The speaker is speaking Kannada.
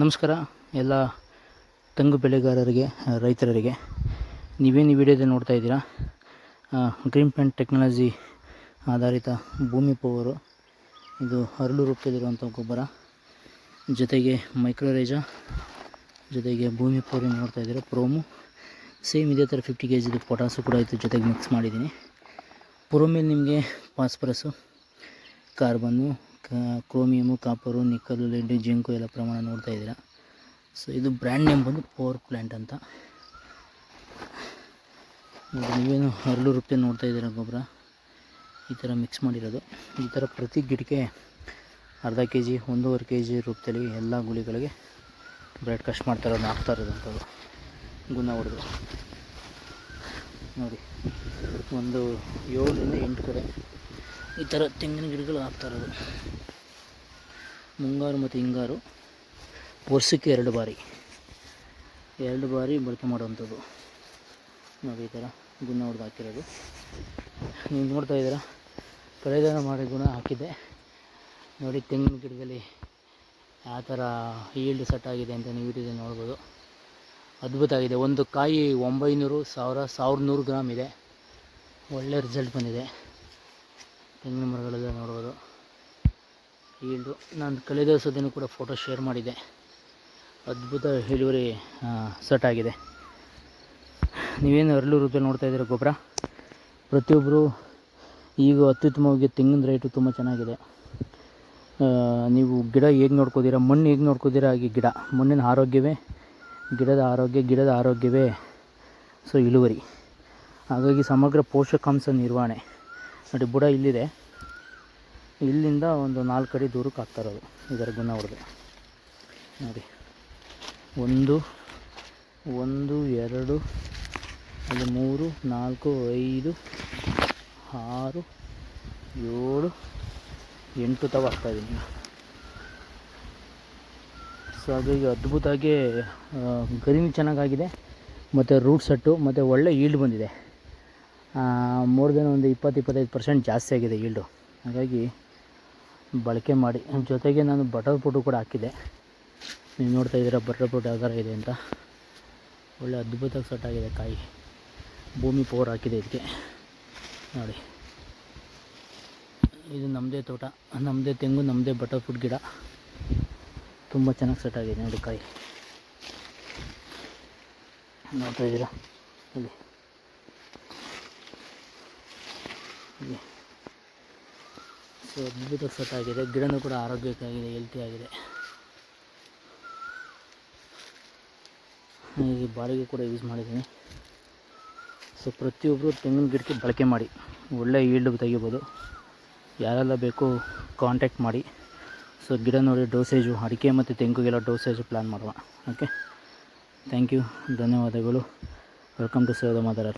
ನಮಸ್ಕಾರ. ಎಲ್ಲ ತೆಂಗು ಬೆಳೆಗಾರರಿಗೆ ರೈತರರಿಗೆ ನೀವೇನು ವಿಡಿಯೋದಲ್ಲಿ ನೋಡ್ತಾ ಇದ್ದೀರಾ? ಗ್ರೀನ್ ಪ್ಯಾಂಟ್ ಟೆಕ್ನಾಲಜಿ ಆಧಾರಿತ ಭೂಮಿ ಪವರು. ಇದು ಹರಳು ರೂಪದಲ್ಲಿರುವಂಥ ಗೊಬ್ಬರ. ಜೊತೆಗೆ ಮೈಕ್ರೋರೇಜ. ಜೊತೆಗೆ ಭೂಮಿ ಪವರ್ ನೋಡ್ತಾ ಇದ್ದೀರಾ, ಪ್ರೋಮು. ಸೇಮ್ ಇದೇ ಥರ ಫಿಫ್ಟಿ ಕೆ ಜಿದು ಪೊಟಾಸು ಕೂಡ ಇತ್ತು ಜೊತೆಗೆ ಮಿಕ್ಸ್ ಮಾಡಿದ್ದೀನಿ. ಪ್ರೋಮೇಲೆ ನಿಮಗೆ phosphorus, carbon chromium copper nickel lead zinc ಎಲ್ಲ ಪ್ರಮಾಣ ನೋಡ್ತಾ ಇದ್ದೀರಾ. ಸೊ ಇದು ಬ್ರ್ಯಾಂಡ್ ನೇಮ್ ಬಂದು ಪವರ್ ಪ್ಲ್ಯಾಂಟ್ ಅಂತ. ನೀವೇನು ಹರಳು ರೂಪಾಯಿ ನೋಡ್ತಾ ಇದ್ದೀರಾ ಗೊಬ್ಬರ? ಈ ಥರ ಮಿಕ್ಸ್ ಮಾಡಿರೋದು. ಈ ಥರ ಪ್ರತಿ ಗಿಡಕ್ಕೆ ಅರ್ಧ ಕೆ ಜಿ ಒಂದೂವರೆ ಕೆ ಜಿ ರೂಪದಲ್ಲಿ ಎಲ್ಲ ಗುಳಿಗಳಿಗೆ ಬ್ರೆಡ್ ಕಟ್ ಮಾಡ್ತಾ ಇರೋದು, ಹಾಕ್ತಾ ಇರೋದಂಥದ್ದು ಗುಣ ಹೊಡೆದು. ನೋಡಿ, ಒಂದು ಏಳರಿಂದ ಎಂಟು ಕಡೆ ಈ ಥರ ತೆಂಗಿನ ಗಿಡಗಳು ಹಾಕ್ತಾ ಇರೋದು. ಮುಂಗಾರು ಮತ್ತು ಹಿಂಗಾರು ವರ್ಷಕ್ಕೆ ಎರಡು ಬಾರಿ. ಎರಡು ಬಾರಿ ಬಳಕೆ ಮಾಡುವಂಥದ್ದು. ನೋಡಿ ಈ ಥರ ಗುಣ ಹೊಡೆದು ಹಾಕಿರೋದು. ನೀವು ನೋಡ್ತಾ ಇದ್ದೀರಾ ಕಳೆದಾನ ಮಾಡಿ ಗುಣ ಹಾಕಿದೆ ನೋಡಿ, ತೆಂಗಿನ ಗಿಡದಲ್ಲಿ ಯಾವ ಥರ ಈಲ್ಡ್ ಸೆಟ್ ಆಗಿದೆ ಅಂತ ನೀವು ವಿಡಿಯೋದಲ್ಲಿ ನೋಡ್ಬೋದು. ಅದ್ಭುತ ಆಗಿದೆ. ಒಂದು ಕಾಯಿ ಒಂಬೈನೂರು ಸಾವಿರ ಸಾವಿರದ ನೂರು ಗ್ರಾಮ್ ಇದೆ. ಒಳ್ಳೆ ರಿಸಲ್ಟ್ ಬಂದಿದೆ. ತೆಂಗಿನ ಮರಗಳೆಲ್ಲ ನೋಡ್ಬೋದು. ಈಲ್ಡು ನಾನು ಕಳೆದ ವರ್ಷದಿನ ಕೂಡ ಫೋಟೋ ಶೇರ್ ಮಾಡಿದ್ದೆ. ಅದ್ಭುತ ಇಳುವರಿ ಸೆಟ್ ಆಗಿದೆ. ನೀವೇನು ಅರಳು ರೂಪಾಯಿ ನೋಡ್ತಾ ಇದ್ದೀರ ಗೊಬ್ಬರ ಪ್ರತಿಯೊಬ್ಬರು ಈಗ ಅತ್ಯುತ್ತಮವಾಗಿ ತೆಂಗಿನ ರೇಟು ತುಂಬ ಚೆನ್ನಾಗಿದೆ. ನೀವು ಗಿಡ ಹೇಗೆ ನೋಡ್ಕೋತೀರಾ? ಮಣ್ಣು ಹೇಗೆ ನೋಡ್ಕೋದಿರ ಹಾಗೆ ಗಿಡ. ಮಣ್ಣಿನ ಆರೋಗ್ಯವೇ? ಗಿಡದ ಆರೋಗ್ಯ, ಗಿಡದ ಆರೋಗ್ಯವೇ? ಸೊ ಇಳುವರಿ. ಹಾಗಾಗಿ ಸಮಗ್ರ ಪೋಷಕಾಂಶ ನಿರ್ವಹಣೆ. ನೋಡಿ, ಬುಡ ಇಲ್ಲಿದೆ. ಇಲ್ಲಿಂದ ಒಂದು ನಾಲ್ಕು ಅಡಿ ದೂರಕ್ಕೆ ಹಾಕ್ತಾ ಇದರ ಗುಣ ಹೊಡೆದು ನೋಡಿ, ಒಂದು ಒಂದು, ಎರಡು, ಅಲ್ಲಿ ಮೂರು, ನಾಲ್ಕು, ಐದು, ಆರು, ಏಳು, ಎಂಟು ತವ ಹಾಕ್ತಾಯಿದ್ದೀನಿ ಸೊ ಹಾಗಾಗಿ ಅದ್ಭುತವಾಗಿ ಗರಿಮಿ ಚೆನ್ನಾಗಾಗಿದೆ, ಮತ್ತು ರೂಟ್ ಸೆಟ್ಟು ಮತ್ತು ಒಳ್ಳೆ ಈಲ್ಡ್ ಬಂದಿದೆ. ಮೋರ್ ದೆನ್ ಒಂದು ಇಪ್ಪತ್ತು, ಇಪ್ಪತ್ತೈದು ಪರ್ಸೆಂಟ್ ಜಾಸ್ತಿ ಆಗಿದೆ ಈಲ್ಡು ಹಾಗಾಗಿ ಬಳಕೆ ಮಾಡಿ. ಜೊತೆಗೆ ನಾನು ಬಟರ್ ಫುಡ್ ಕೂಡ ಹಾಕಿದೆ. ನೀವು ನೋಡ್ತಾ ಇದ್ದೀರಾ ಬಟರ್ ಪುಟ್ ಯಾವ ಥರ ಇದೆ ಅಂತ. ಒಳ್ಳೆ ಅದ್ಭುತವಾಗಿ ಸೆಟ್ ಆಗಿದೆ ಕಾಯಿ. ಭೂಮಿ ಪವರ್ ಹಾಕಿದೆ ಇದಕ್ಕೆ. ನೋಡಿ. ಇದು ನಮ್ಮದೇ ತೋಟ. ನಮ್ಮದೇ ತೆಂಗು ನಮ್ಮದೇ ಬಟರ್ ಫುಡ್ ಗಿಡ. ತುಂಬ ಚೆನ್ನಾಗಿ ಸೆಟ್ ಆಗಿದೆ ನೋಡಿ ಕಾಯಿ. ನೋಡ್ತಾ ಇದ್ದೀರಾ? ಇಲ್ಲಿ. ಸೊ ಅದ್ಭುತ ಸೆಟ್ ಆಗಿದೆ ಗಿಡನೂ ಕೂಡ ಆರೋಗ್ಯಕ್ಕಾಗಿದೆ ಹೆಲ್ತಿ ಆಗಿದೆ. ಈ ಬಾಡಿಗೆ ಕೂಡ ಯೂಸ್ ಮಾಡಿದ್ದೀನಿ. ಸೊ ಪ್ರತಿಯೊಬ್ಬರು ತೆಂಗಿನ ಗಿಡಕ್ಕೆ ಬಳಕೆ ಮಾಡಿ. ಒಳ್ಳೆ ಈಲ್ಡ್ ತೆಗಿಬೋದು. ಯಾರೆಲ್ಲ ಬೇಕು ಕಾಂಟ್ಯಾಕ್ಟ್ ಮಾಡಿ. ಸೊ ಗಿಡ ನೋಡಿ ಡೋಸೇಜು ಅಡಿಕೆ ಮತ್ತು ತೆಂಗುಗೆಲ್ಲ ಡೋಸೇಜು ಪ್ಲ್ಯಾನ್ ಮಾಡುವ. ಓಕೆ ಥ್ಯಾಂಕ್ ಯು ಧನ್ಯವಾದಗಳು. Welcome to save the mother